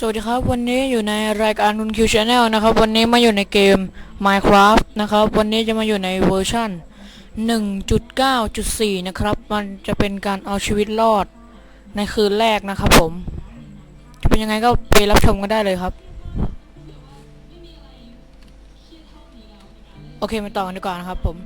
สวัสดีครับ วันนี้อยู่ในรายการนุนคิวชาแนลนะครับ วันนี้มาอยู่ในเกม Minecraft นะครับ วันนี้จะมาอยู่ในเวอร์ชัน1.9.4 นะครับ มันจะเป็นการเอาชีวิตรอดในคืนแรกนะครับผม จะเป็นยังไงก็ไปรับชมกันได้เลยครับ โอเคมาต่อกันดีกว่านะครับผม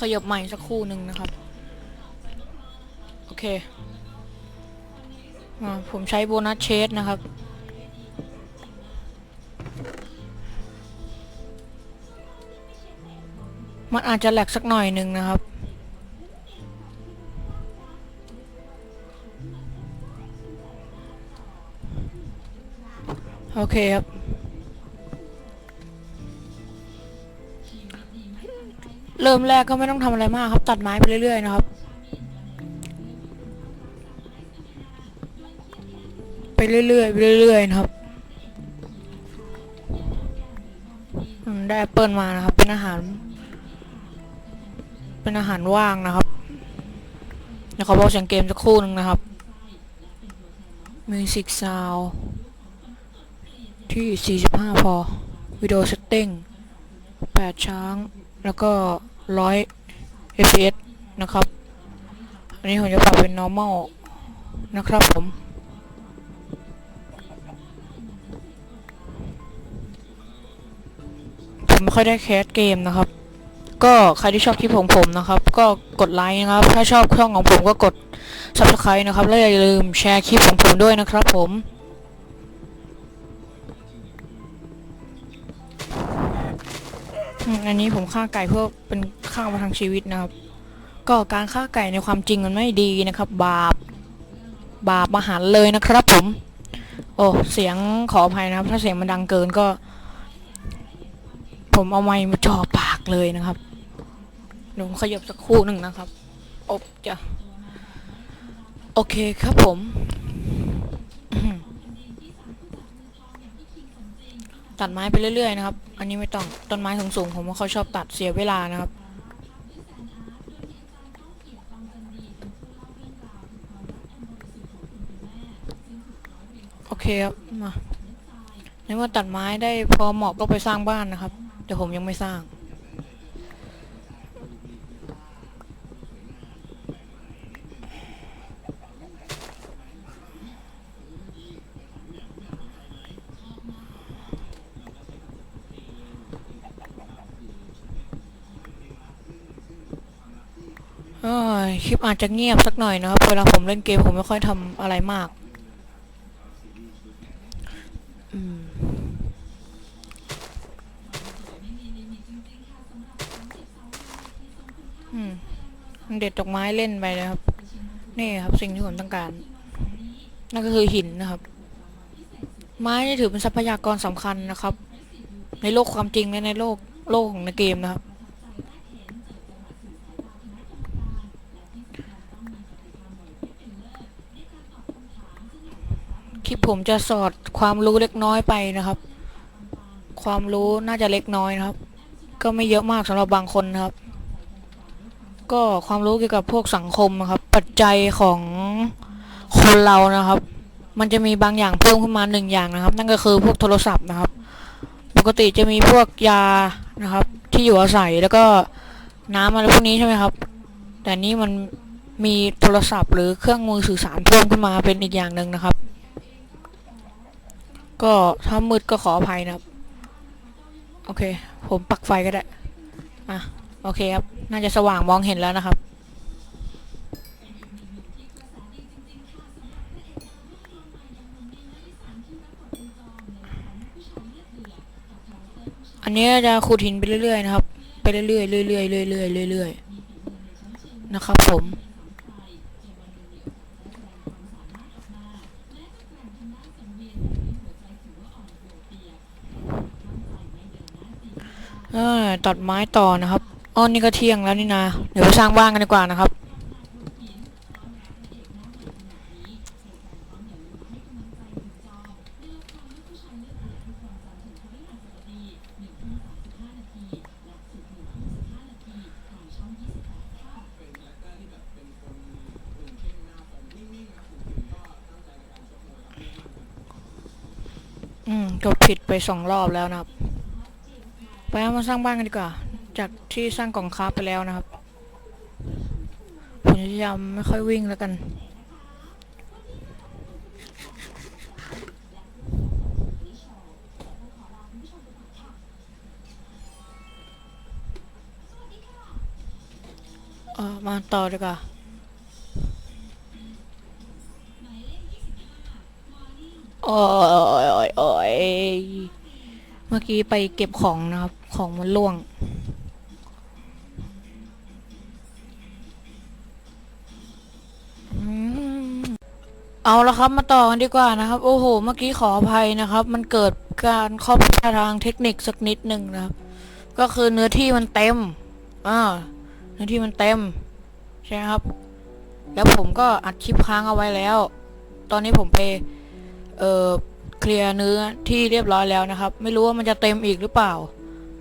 ขยับใหม่สักครู่หนึ่งนะครับ โอเค ผมใช้โบนัสเชสนะครับ มันอาจจะแหลกสักหน่อยหนึ่งนะครับ โอเคครับ เริ่มแรกก็ไม่ต้องทำอะไรมากครับ ตัดไม้ไปเรื่อยๆนะครับ ไปเรื่อยๆไปเรื่อยๆนะครับได้แอปเปิลมานะครับ เป็นอาหาร เป็นอาหารว่างนะครับเดี๋ยวขอบอกเสียงเกมสักครู่หนึ่งนะครับ Music Sound ที่ 45 พอวิดีโอเซตติ้ง8 ช้าง แล้วก็ 100 fps นะครับ อันนี้ผมจะปรับเป็น normal นะครับผม ผมไม่ค่อยได้แคสเกมนะครับ ก็ใครที่ชอบคลิปของผมนะครับ ก็กดไลค์นะครับ ถ้าชอบช่องของผมก็กด subscribe นะครับ และอย่าลืมแชร์คลิปของผมด้วยนะครับผมอันนี้ผมฆ่าไก่เพื่อเป็นข้าวประทังชีวิตนะครับ ก็การฆ่าไก่ในความจริงมันไม่ดีนะครับ บาป บาปมหันเลยนะครับผม โอ้ เสียงขออภัยนะครับ ถ้าเสียงมันดังเกินก็ ผมเอาไม้มาจ่อปากเลยนะครับเดี๋ยวผมขยับสักครู่หนึ่งนะครับอบจะโอเคครับผมตัดไม้ไปเรื่อยๆนะครับ อันนี้ไม่ต้องต้นไม้สูงๆผมไม่ค่อยชอบตัดเสียเวลานะครับ โอเคครับ มาในเมื่อตัดไม้ได้พอเหมาะก็ไปสร้างบ้านนะครับ แต่ผมยังไม่สร้าง คลิปอาจจะเงียบสักหน่อยนะครับ เวลาผมเล่นเกมผมไม่ค่อยทำอะไรมาก อืม อืม เด็ดดอกไม้เล่นไปเลยครับ นี่ครับสิ่งที่ผมต้องการ นั่นก็คือหินนะครับ ไม้นี่ถือเป็นทรัพยากรสำคัญนะครับ ในโลกความจริงและในโลกโลกของในเกมนะครับ คลิปผมจะสอดความรู้เล็กน้อยไปนะครับ ความรู้น่าจะเล็กน้อยนะครับ ก็ไม่เยอะมากสำหรับบางคนนะครับ ก็ความรู้เกี่ยวกับพวกสังคมนะครับ ปัจจัยของคนเรานะครับ มันจะมีบางอย่างเพิ่มขึ้นมาหนึ่งอย่างนะครับ นั่นก็คือพวกโทรศัพท์นะครับ ปกติจะมีพวกยานะครับ ที่อยู่อาศัยแล้วก็น้ำอะไรพวกนี้ใช่ไหมครับ แต่นี่มันมีโทรศัพท์หรือเครื่องมือสื่อสารเพิ่มขึ้นมาเป็นอีกอย่างหนึ่งนะครับ ก็ถ้ามืดก็ขออภัยนะครับ โอเค ผมปักไฟก็ได้ อะ โอเคครับ น่าจะสว่างมองเห็นแล้วนะครับ อันนี้จะขุดหินไปเรื่อยๆนะครับ ไปเรื่อยๆเรื่อยๆเรื่อยๆเรื่อยๆนะครับ ผมเออตัดไม้ต่อนะครับ อ้อนี่ก็เที่ยงแล้วนี่นะ เดี๋ยวไปสร้างบ้านกันดีกว่านะครับ อืมกดผิดไปสองรอบแล้วนะครับ ไปมาสร้างบ้านกันดีกว่า จากที่สร้างกล่องคราไปแล้วนะครับ ผมจะพยายามไม่ค่อยวิ่งแล้วกันเออมาต่อดีกว่าโอ้ยโอ้ยโอ้ยเมื่อกี้ไปเก็บของนะครับ ของมันล่วง เอาละครับมาต่อกันดีกว่านะครับ โอ้โห เมื่อกี้ขออภัยนะครับ มันเกิดการข้อผิดพลาดทางเทคนิคสักนิดหนึ่งนะครับ ก็คือเนื้อที่มันเต็มอ่าเนื้อที่มันเต็ม ใช่ครับ แล้วผมก็อัดคลิปค้างเอาไว้แล้ว ตอนนี้ผมไปเอ่อเคลียร์เนื้อที่เรียบร้อยแล้วนะครับ ไม่รู้ว่ามันจะเต็มอีกหรือเปล่า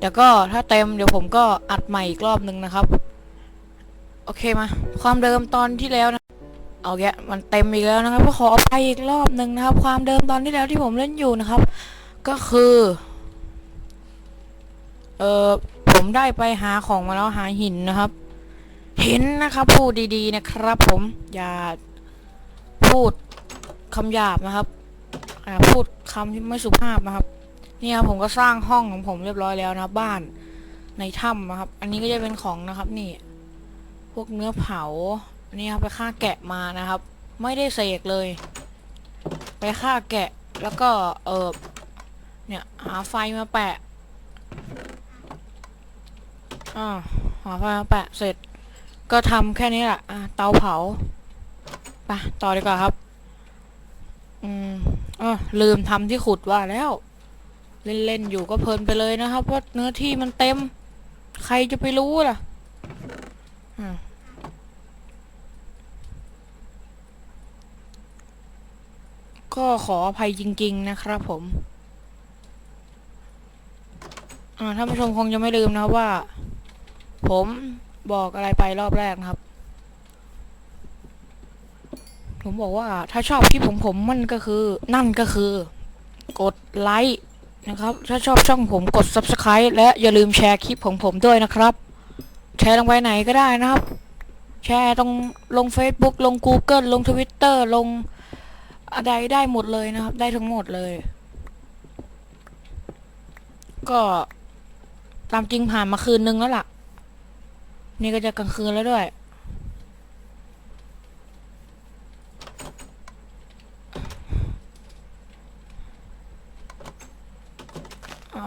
แต่ก็ถ้าเต็มเดี๋ยวผมก็อัดใหม่อีกรอบหนึ่งนะครับ โอเคมา ความเดิมตอนที่แล้วนะ เอาแกะมันเต็มอีกแล้วนะครับก็ขออภัยอีกรอบหนึ่งนะครับ ความเดิมตอนที่แล้วที่ผมเล่นอยู่นะครับ ก็คือเออผมได้ไปหาของมาแล้วหาหินนะครับ หินนะครับพูดดีๆนะครับ ผมอย่าพูดคำหยาบนะครับอ่าพูดคำที่ไม่สุภาพนะครับนี่ครับผมก็สร้างห้องของผมเรียบร้อยแล้วนะบ้านในถ้ำนะครับ อันนี้ก็จะเป็นของนะครับ นี่ พวกเนื้อเผา นนี้ครับไปฆ่าแกะมานะครับ ไม่ได้เสกเลย ไปฆ่าแกะแล้วก็เออเนี่ยหาไฟมาแปะอ่าหาไฟมาแปะเสร็จ ก็ทำแค่นี้แหละอะเตาเผาไปต่อดีกว่าครับ อืมเออลืมทำที่ขุดว่าแล้ว เล่นๆอยู่ก็เพลินไปเลยนะครับว่าเนื้อที่มันเต็ม ใครจะไปรู้ล่ะ อืม ก็ขออภัยจริง ๆ นะครับผม อ่าท่านผู้ชมคงจะไม่ลืมนะครับว่า ผมบอกอะไรไปรอบแรกนะครับ ผมบอกว่าถ้าชอบคลิปของผมมันก็คือ นั่นก็คือ กดไลค์นะครับ ถ้าชอบช่องผมกด subscribe และอย่าลืมแชร์คลิปของผมด้วยนะครับ แชร์ลงไปไหนก็ได้นะครับ แชร์ตรงลง Facebook ลง Google ลง Twitter ลง อะไรได้หมดเลยนะครับ ได้ทั้งหมดเลย ก็ตามจริงผ่านมาคืนนึงแล้วล่ะ นี่ก็จะกลางคืนแล้วด้วย เอ่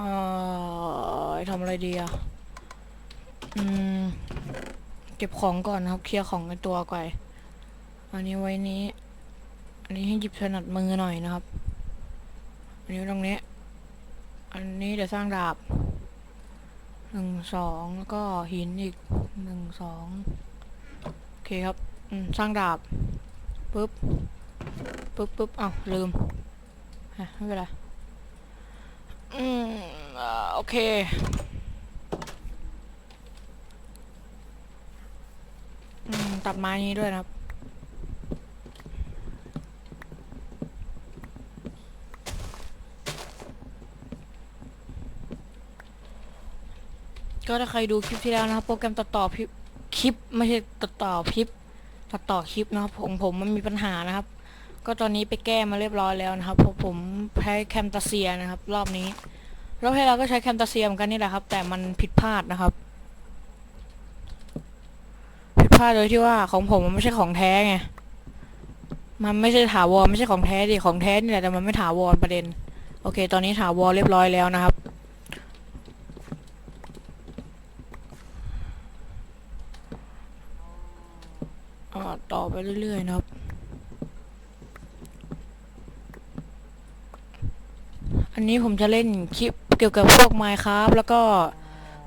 อทำอะไรดีอะ อืม เก็บของก่อนนะครับ เคลียร์ของในตัวก่อนอันนี้ไว้นี้ อันนี้ให้หยิบถนัดมือหน่อยนะครับ อันนี้ตรงนี้ อันนี้เดี๋ยวสร้างดาบหนึ่งสองแล้วก็หินอีกหนึ่งสองโอเคครับสร้างดาบปุ๊บปุ๊บปุ๊บอ้าวลืมฮะไม่เป็นไรอืมอโอเคอืมตัดไม้นี้ด้วยนะครับ ก็ถ้าใครดูคลิปที่แล้วนะครับ โปรแกรมตัดต่อคลิปคลิปไม่ใช่ตัดต่อคลิป ตัดต่อคลิปนะครับของผมมันมีปัญหานะครับ ก็ตอนนี้ไปแก้มาเรียบร้อยแล้วนะครับเพราะผมใช้แคมตาเซียนะครับ รอบนี้รอบที่แล้วก็ใช้แคมตาเซียมกันนี่แหละครับ แต่มันผิดพลาดนะครับ ผิดพลาดโดยที่ว่าของผมมันไม่ใช่ของแท้ไงมันไม่ใช่ถาวรไม่ใช่ของแท้ดิของแท้นี่แหละแต่มันไม่ถาวรประเด็น โอเค ตอนนี้ถาวรเรียบร้อยแล้วนะครับ อ่าต่อไปเรื่อยๆนะครับ อันนี้ผมจะเล่นคลิปเกี่ยวกับพวก Minecraft แล้วก็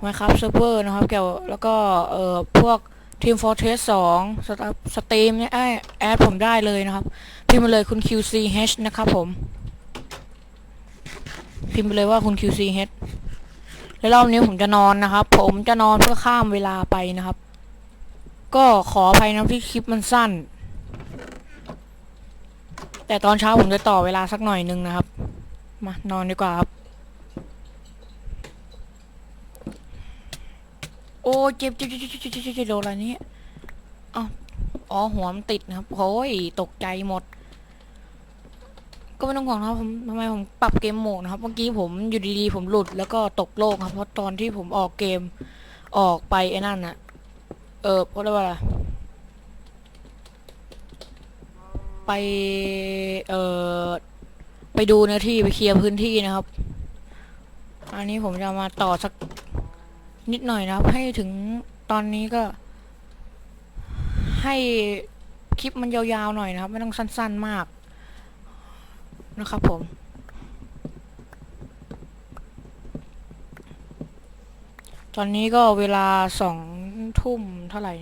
Minecraft Server นะครับ เกี่ยวแล้วก็เอ่อพวก Team Fortress 2 สตสตรีมเนี่ยไอแอดผมได้เลยนะครับ พิมพ์มาเลยคุณ QCH นะครับผม พิมพ์ไปเลยว่าคุณ QCH แล้วรอบนี้ผมจะนอนนะครับ ผมจะนอนเพื่อข้ามเวลาไปนะครับ ก็ขออภัยนะที่คลิปมันสั้น แต่ตอนเช้าผมจะต่อเวลาสักหน่อยนึงนะครับ มานอนดีกว่าครับ โอ้เจ็บเจ็บเจ็บเจ็บเจ็บเจ็บโดนอะไรนี้อ๋ออ๋อหัวมันติดนะครับโอ้ยตกใจหมด ก็ไม่ต้องห่วงนะครับผมทำไมผมปรับเกมโหมดนะครับ เมื่อกี้ผมอยู่ดีๆผมหลุดแล้วก็ตกโลกครับ เพราะตอนที่ผมออกเกมออกไปไอ้นั่นอะ เออเพราะอะไรวะไป เออไปดูเนื้อที่ไปเคลียร์พื้นที่นะครับ อันนี้ผมจะมาต่อสักนิดหน่อยนะครับ ให้ถึงตอนนี้ก็ ให้คลิปมันยาวๆหน่อยนะครับ ไม่ต้องสั้น ๆมาก นะครับผม ตอนนี้ก็เวลาสอง ทุ่มเท่าไหร่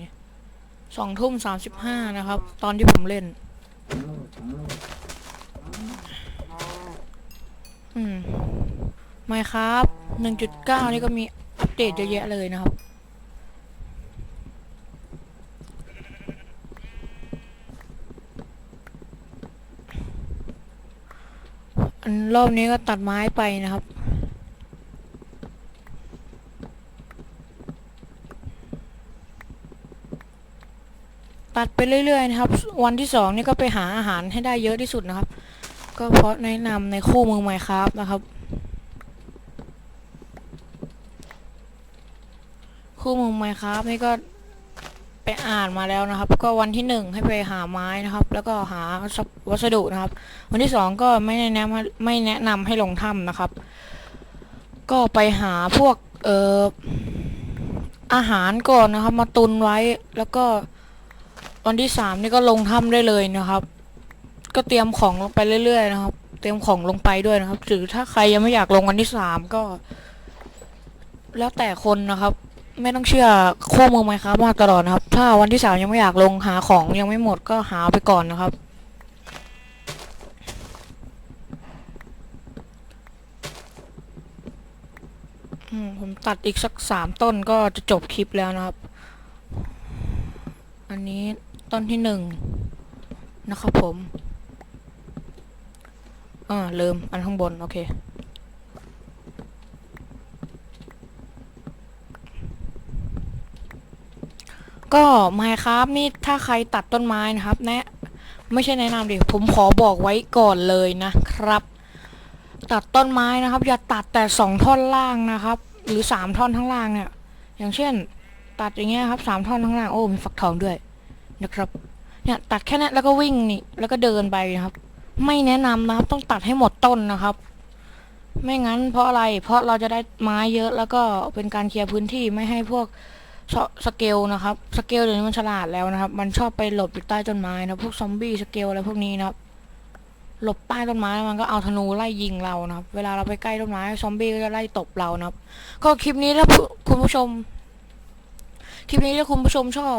สองทุ่มสามสิบห้านะครับ ตอนที่ผมเล่น อืมไม่ครับหนึ่งจุดเก้านี่ก็มีอัปเดตเยอะแยะเลยนะครับ อันรอบนี้ก็ตัดไม้ไปนะครับัดไปเรื่อยๆนะครับ วันที่สองนี่ก็ไปหาอาหารให้ได้เยอะที่สุดนะครับ ก็เพราะแนะนำในคู่มือไมครับนะครับ คู่มือไมครับนี่ก็ไปอ่านมาแล้วนะครับ ก็วันที่หนึ่งให้ไปหาไม้นะครับ แล้วก็หาวัสดุนะครับ วันที่สองก็ไม่แนะนำให้ไม่แนะนำให้ลงถ้ำนะครับ ก็ไปหาพวกเอ่ออาหารก่อนนะครับ มาตุนไว้แล้วก็ วันที่สามนี่ก็ลงถ้ำได้เลยนะครับ ก็เตรียมของลงไปเรื่อยๆนะครับ เตรียมของลงไปด้วยนะครับ หรือถ้าใครยังไม่อยากลงวันที่สามก็ แล้วแต่คนนะครับ ไม่ต้องเชื่อคู่มือไหมครับมาตลอดนะครับ ถ้าวันที่สามยังไม่อยากลงหาของยังไม่หมดก็หาไปก่อนนะครับผมตัดอีกสักสามต้นก็จะจบคลิปแล้วนะครับ อันนี้ ต้นที่หนึ่งนะครับผมอ่าลืมอันข้างบน โอเค ก็ไมครับนี่ถ้าใครตัดต้นไม้นะครับ แนะ ไม่ใช่แนะนำดิ ผมขอบอกไว้ก่อนเลยนะครับ ตัดต้นไม้นะครับ อย่าตัดแต่สองท่อนล่างนะครับ หรือสามท่อนข้างล่างเนี่ย อย่างเช่น ตัดอย่างเงี้ยครับสามท่อนข้างล่าง โอ้ มีฝักทองด้วย นะครับ เนี่ยตัดแค่นั้แล้วก็วิ่งนี่แล้วก็เดินไปนะครับ ไม่แนะนำนะครับ ต้องตัดให้หมดต้นนะครับ ไม่งั้นเพราะอะไร เพราะเราจะได้ไม้เยอะแล้วก็เป็นการเคลียร์พื้นที่ไม่ให้พวกสสเกลนะครับ สเกลเดี๋ยวนี้มันฉลาดแล้วนะครับ มันชอบไปหลบอยู่ใต้ต้นไม้นะพวกซอมบี้สเกลอะไรพวกนี้นะครับ หลบใต้ต้นไม้มันก็เอาธนูไล่ยิงเรานะครับ เวลาเราไปใกล้ต้นไม้ซอมบี้ก็จะไล่ตบเรานะครับ ก็คลิปนี้ถ้าคุณผู้ชม คลิปนี้ถ้าคุณผู้ชมชอบ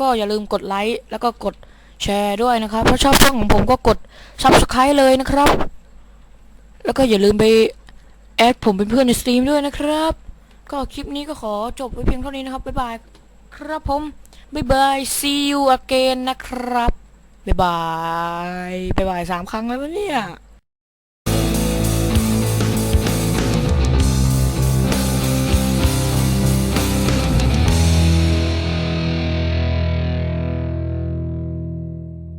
ก็อย่าลืมกดไลค์แล้วก็กดแชร์ด้วยนะครับถ้าชอบช่องของผมก็กด subscribe เลยนะครับ แล้วก็อย่าลืมไปแอดผมเป็นเพื่อนในสตรีมด้วยนะครับ ก็คลิปนี้ก็ขอจบไว้เพียงเท่านี้นะครับ บ๊ายบาย ครับผม บ๊ายบาย see you again นะครับ บ๊ายบาย บ๊ายบายสามครั้งแล้ววะเนี่ย